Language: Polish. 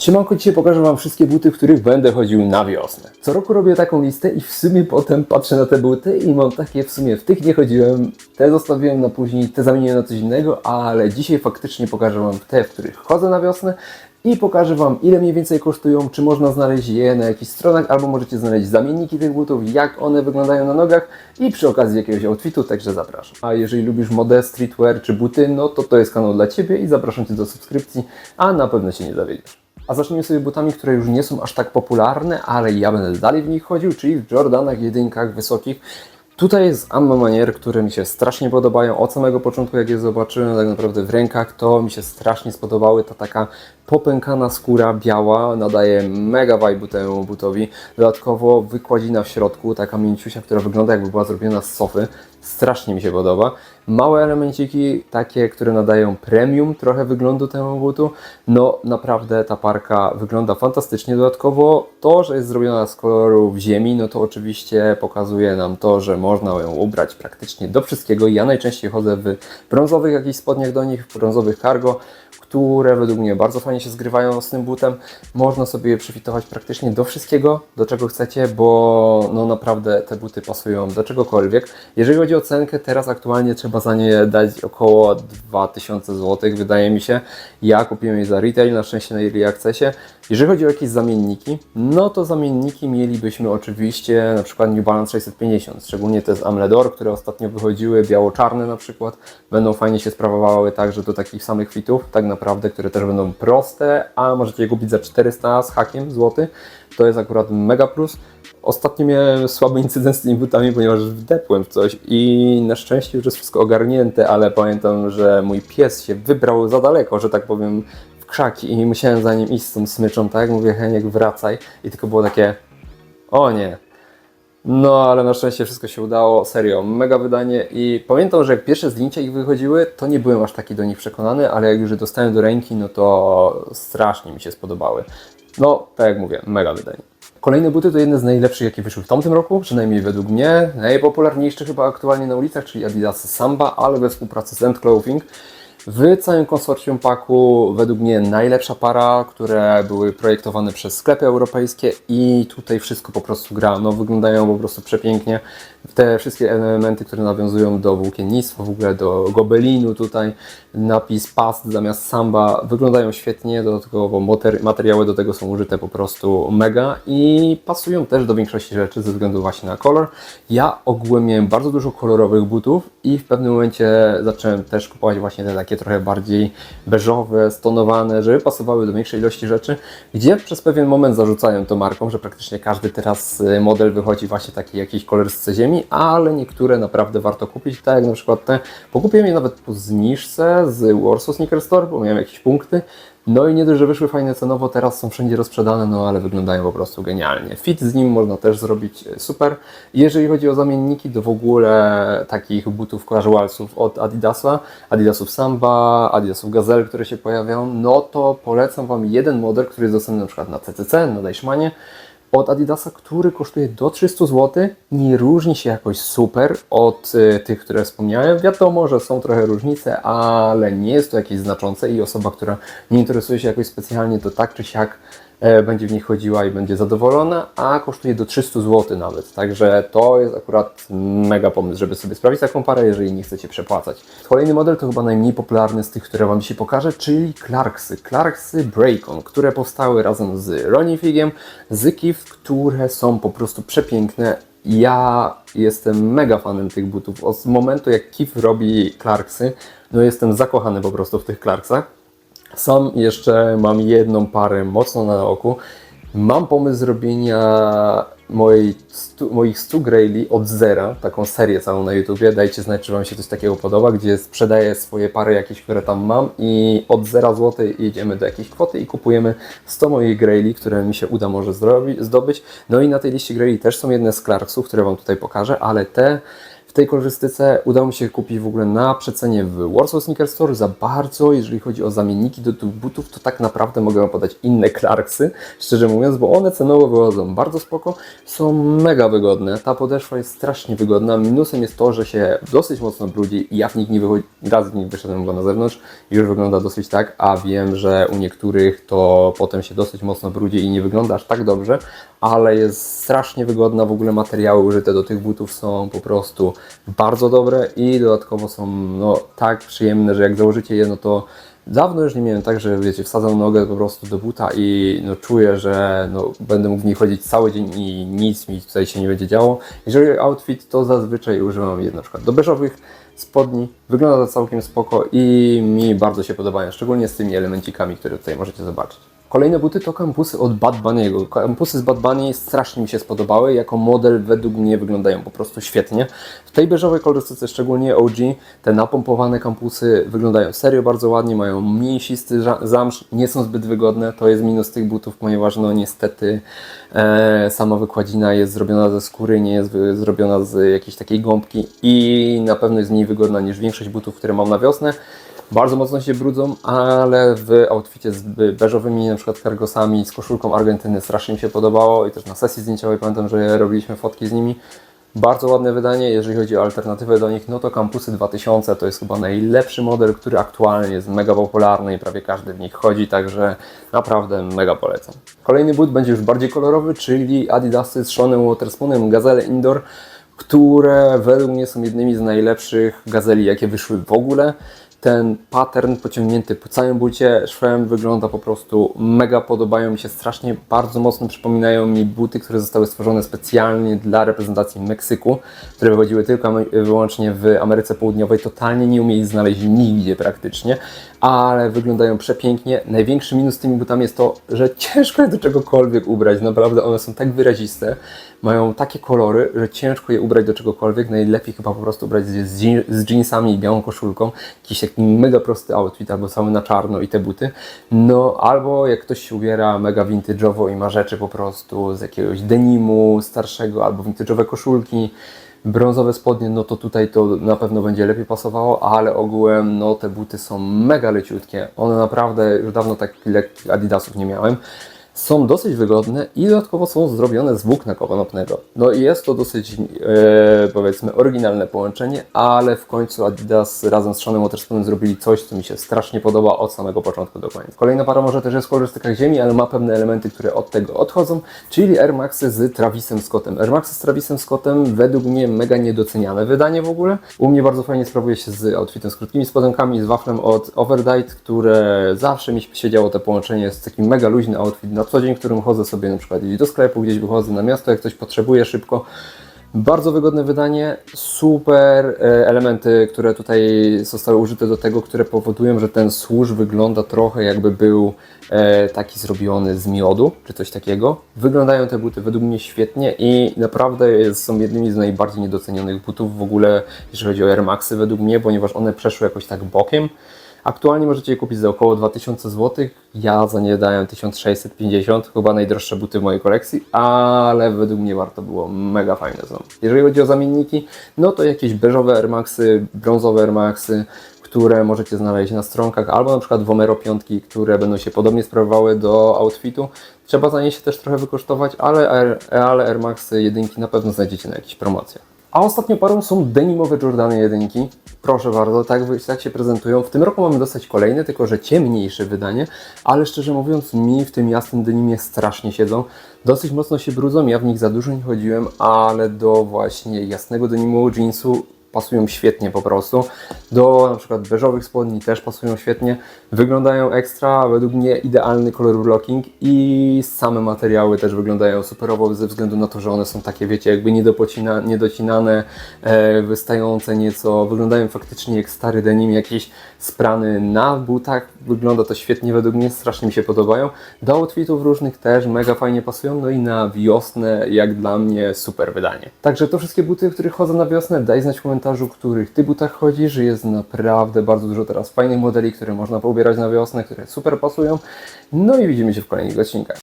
Siemanko, dzisiaj pokażę Wam wszystkie buty, w których będę chodził na wiosnę. Co roku robię taką listę i w sumie potem patrzę na te buty i mam takie w sumie w tych nie chodziłem, te zostawiłem na później, te zamieniłem na coś innego, ale dzisiaj faktycznie pokażę Wam te, w których chodzę na wiosnę i pokażę Wam ile mniej więcej kosztują, czy można znaleźć je na jakichś stronach, albo możecie znaleźć zamienniki tych butów, jak one wyglądają na nogach i przy okazji jakiegoś outfitu, także zapraszam. A jeżeli lubisz modę, streetwear czy buty, no to to jest kanał dla Ciebie i zapraszam Cię do subskrypcji, a na pewno się nie zawiedziesz. A zacznijmy sobie butami, które już nie są aż tak popularne, ale ja będę dalej w nich chodził, czyli w Jordanach, jedynkach, wysokich. Tutaj jest Amma Manier, które mi się strasznie podobają. Od samego początku, jak je zobaczyłem tak naprawdę w rękach, to mi się strasznie spodobały. Ta taka popękana skóra biała nadaje mega vibe temu butowi. Dodatkowo wykładzina w środku, taka mięciusia, która wygląda jakby była zrobiona z sofy. Strasznie mi się podoba. Małe elemenciki, takie, które nadają premium trochę wyglądu temu butu. No naprawdę ta parka wygląda fantastycznie. Dodatkowo to, że jest zrobiona z kolorów ziemi, no to oczywiście pokazuje nam to, że można ją ubrać praktycznie do wszystkiego. Ja najczęściej chodzę w brązowych jakichś spodniach do nich, w brązowych cargo, które według mnie bardzo fajnie się zgrywają z tym butem. Można sobie je przyfitować praktycznie do wszystkiego, do czego chcecie, bo no naprawdę te buty pasują do czegokolwiek. Jeżeli chodzi o cenkę, teraz aktualnie trzeba za nie dać około 2000 zł, wydaje mi się. Ja kupiłem je za retail, na szczęście na Early Accessie. Jeżeli chodzi o jakieś zamienniki, no to zamienniki mielibyśmy oczywiście na przykład New Balance 650, szczególnie te z Amledor, które ostatnio wychodziły, biało-czarne na przykład, będą fajnie się sprawowały także do takich samych fitów, tak naprawdę, które też będą proste, a możecie je kupić za 400 z hakiem złoty, to jest akurat mega plus. Ostatnio miałem słaby incydent z tymi butami, ponieważ wdepłem w coś i na szczęście już jest wszystko ogarnięte, ale pamiętam, że mój pies się wybrał za daleko, że tak powiem, w krzaki i musiałem za nim iść z tą smyczą, tak? Mówię, Heniek, wracaj. I tylko było takie, o nie. No, ale na szczęście wszystko się udało, serio, mega wydanie i pamiętam, że jak pierwsze zdjęcia ich wychodziły, to nie byłem aż taki do nich przekonany, ale jak już je dostałem do ręki, no to strasznie mi się spodobały. No, tak jak mówię, mega wydanie. Kolejne buty to jedne z najlepszych, jakie wyszły w tamtym roku, przynajmniej według mnie. Najpopularniejsze chyba aktualnie na ulicach, czyli Adidas Samba, ale we współpracy z End Clothing. W całym konsorcjum paku według mnie najlepsza para, które były projektowane przez sklepy europejskie i tutaj wszystko po prostu gra. No, wyglądają po prostu przepięknie. Te wszystkie elementy, które nawiązują do włókiennictwa, w ogóle do gobelinu tutaj, napis past zamiast samba, wyglądają świetnie, dodatkowo materiały do tego są użyte po prostu mega i pasują też do większości rzeczy ze względu właśnie na kolor. Ja ogółem miałem bardzo dużo kolorowych butów i w pewnym momencie zacząłem też kupować właśnie te takie trochę bardziej beżowe, stonowane, żeby pasowały do większej ilości rzeczy, gdzie przez pewien moment zarzucają to marką, że praktycznie każdy teraz y, model wychodzi właśnie taki jakiś kolorystce ziemi, ale niektóre naprawdę warto kupić, tak jak na przykład te, pokupiłem je nawet po zniżce z Warsaw Sneaker Store, bo miałem jakieś punkty, no i nie dość, że wyszły fajne cenowo, teraz są wszędzie rozprzedane, no ale wyglądają po prostu genialnie. Fit z nim można też zrobić e, super. Jeżeli chodzi o zamienniki, to w ogóle takich butów casualsów od Adidasa, Adidasów Samba, Adidasów Gazelle, które się pojawiają, no to polecam Wam jeden model, który jest dostępny na przykład na CCC, na Deichmanie, od Adidasa, który kosztuje do 300 zł, nie różni się jakoś super od y, tych, które wspomniałem. Wiadomo, że są trochę różnice, ale nie jest to jakieś znaczące i osoba, która nie interesuje się jakoś specjalnie, to tak czy siak będzie w nich chodziła i będzie zadowolona, a kosztuje do 300 zł nawet. Także to jest akurat mega pomysł, żeby sobie sprawdzić taką parę, jeżeli nie chcecie przepłacać. Kolejny model to chyba najmniej popularny z tych, które Wam dzisiaj pokażę, czyli Clarksy. Clarksy Breakon, które powstały razem z Ronnie Figiem, z Kif, które są po prostu przepiękne. Ja jestem mega fanem tych butów. Od momentu jak Kif robi Clarksy, no jestem zakochany po prostu w tych Clarksach. Sam jeszcze mam jedną parę mocno na oku. Mam pomysł zrobienia mojej stu, moich 100 graili od zera, taką serię całą na YouTubie. Dajcie znać, czy Wam się coś takiego podoba, gdzie sprzedaję swoje pary jakieś, które tam mam i od zera złotej jedziemy do jakiejś kwoty i kupujemy 100 moich graili, które mi się uda może zdobyć. No i na tej liście graili też są jedne z Clarksów, które Wam tutaj pokażę, ale te w tej kolorystyce. Udało mi się kupić w ogóle na przecenie w Warsaw Sneaker Store za bardzo, jeżeli chodzi o zamienniki do tych butów, to tak naprawdę mogę Wam podać inne Clarksy, szczerze mówiąc, bo one cenowo wychodzą bardzo spoko, są mega wygodne. Ta podeszwa jest strasznie wygodna. Minusem jest to, że się dosyć mocno brudzi i ja w nich nie wychodzi, raz w nich wyszedłem na zewnątrz i już wygląda dosyć tak, a wiem, że u niektórych to potem się dosyć mocno brudzi i nie wygląda aż tak dobrze, ale jest strasznie wygodna. W ogóle materiały użyte do tych butów są po prostu bardzo dobre i dodatkowo są no, tak przyjemne, że jak założycie je, no to Dawno już nie miałem tak, że wiecie, wsadzam nogę po prostu do buta i no, czuję, że no, będę mógł w niej chodzić cały dzień i nic mi tutaj się nie będzie działo. Jeżeli outfit, to zazwyczaj używam je na przykład do beżowych spodni. Wygląda to całkiem spoko i mi bardzo się podobają, szczególnie z tymi elemencikami, które tutaj możecie zobaczyć. Kolejne buty to kampusy od Bad Bunny'ego. Kampusy z Bad Bunny strasznie mi się spodobały. Jako model według mnie wyglądają po prostu świetnie. W tej beżowej kolorystyce, szczególnie OG, te napompowane kampusy wyglądają serio bardzo ładnie, mają mięsisty zamsz, nie są zbyt wygodne. To jest minus tych butów, ponieważ no niestety e, sama wykładzina jest zrobiona ze skóry, nie jest zrobiona z jakiejś takiej gąbki i na pewno jest mniej wygodna niż większość butów, które mam na wiosnę. Bardzo mocno się brudzą, ale w outficie z be- beżowymi, na przykład cargosami, z koszulką Argentyny strasznie mi się podobało i też na sesji zdjęciowej pamiętam, że robiliśmy fotki z nimi. Bardzo ładne wydanie, jeżeli chodzi o alternatywę do nich, no to Campusy 2000 to jest chyba najlepszy model, który aktualnie jest mega popularny i prawie każdy w nich chodzi, także naprawdę mega polecam. Kolejny but będzie już bardziej kolorowy, czyli Adidasy z Seanem Waterspoonem Gazelle Indoor, które według mnie są jednymi z najlepszych gazeli, jakie wyszły w ogóle. Ten pattern pociągnięty po całym bucie szwem wygląda po prostu mega, podobają mi się strasznie, bardzo mocno przypominają mi buty, które zostały stworzone specjalnie dla reprezentacji Meksyku, które wychodziły tylko i wyłącznie w Ameryce Południowej. Totalnie nie umie ich znaleźć nigdzie praktycznie, ale wyglądają przepięknie. Największy minus z tymi butami jest to, że ciężko je do czegokolwiek ubrać. Naprawdę one są tak wyraziste, mają takie kolory, że ciężko je ubrać do czegokolwiek. Najlepiej chyba po prostu ubrać je z, jean- z jeansami i białą koszulką. Jakiś taki mega prosty outfit, albo cały na czarno i te buty. No, albo jak ktoś się ubiera mega vintage'owo i ma rzeczy po prostu z jakiegoś denimu starszego, albo vintage'owe koszulki, brązowe spodnie, no to tutaj to na pewno będzie lepiej pasowało, ale ogółem no te buty są mega leciutkie. One naprawdę, już dawno takich lekkich adidasów nie miałem. Są dosyć wygodne i dodatkowo są zrobione z włókna konopnego. No i jest to dosyć, e, powiedzmy, oryginalne połączenie, ale w końcu Adidas razem z Seanem Waterspoonem zrobili coś, co mi się strasznie podoba od samego początku do końca. Kolejna para może też jest w kolorystykach ziemi, ale ma pewne elementy, które od tego odchodzą, czyli Air Maxy z Travisem Scottem. Air Maxy z Travisem Scottem według mnie mega niedoceniane wydanie w ogóle. U mnie bardzo fajnie sprawuje się z outfitem z krótkimi spodenkami, z waflem od Overdight, które zawsze mi siedziało te połączenie, jest taki mega luźny outfit co dzień, w którym chodzę sobie na przykład gdzieś do sklepu, gdzieś wychodzę na miasto, jak coś potrzebuję szybko. Bardzo wygodne wydanie, super e, elementy, które tutaj zostały użyte do tego, które powodują, że ten służ wygląda trochę jakby był e, taki zrobiony z miodu, czy coś takiego. Wyglądają te buty według mnie świetnie i naprawdę są jednymi z najbardziej niedocenionych butów w ogóle, jeżeli chodzi o Air Maxy według mnie, ponieważ one przeszły jakoś tak bokiem. Aktualnie możecie je kupić za około 2000 zł. Ja za nie dałem 1650, chyba najdroższe buty w mojej kolekcji, ale według mnie warto było. Mega fajne są. Jeżeli chodzi o zamienniki, no to jakieś beżowe Air Maxy, brązowe Air Maxy, które możecie znaleźć na stronkach, albo na przykład Vomero piątki, które będą się podobnie sprawowały do outfitu. Trzeba za nie się też trochę wykosztować, ale ale Air Maxy jedynki na pewno znajdziecie na jakichś promocjach. A ostatnią parą są denimowe Jordany jedynki. Proszę bardzo, tak, tak się prezentują. W tym roku mamy dostać kolejne, tylko że ciemniejsze wydanie, ale szczerze mówiąc mi w tym jasnym denimie strasznie siedzą. Dosyć mocno się brudzą, ja w nich za dużo nie chodziłem, ale do właśnie jasnego denimu jeansu pasują świetnie po prostu. Do na przykład beżowych spodni też pasują świetnie. Wyglądają ekstra, według mnie idealny kolor blocking i same materiały też wyglądają superowo ze względu na to, że one są takie, wiecie, jakby niedopocina, niedocinane, e, wystające nieco. Wyglądają faktycznie jak stary denim, jakiś sprany na butach. Wygląda to świetnie według mnie, strasznie mi się podobają. Do outfitów różnych też mega fajnie pasują, no i na wiosnę, jak dla mnie, super wydanie. Także to wszystkie buty, w których chodzę na wiosnę, daj znać w komentarzu, w których Ty butach chodzisz. Jest naprawdę bardzo dużo teraz fajnych modeli, które można poubierać na wiosnę, które super pasują. No i widzimy się w kolejnych odcinkach.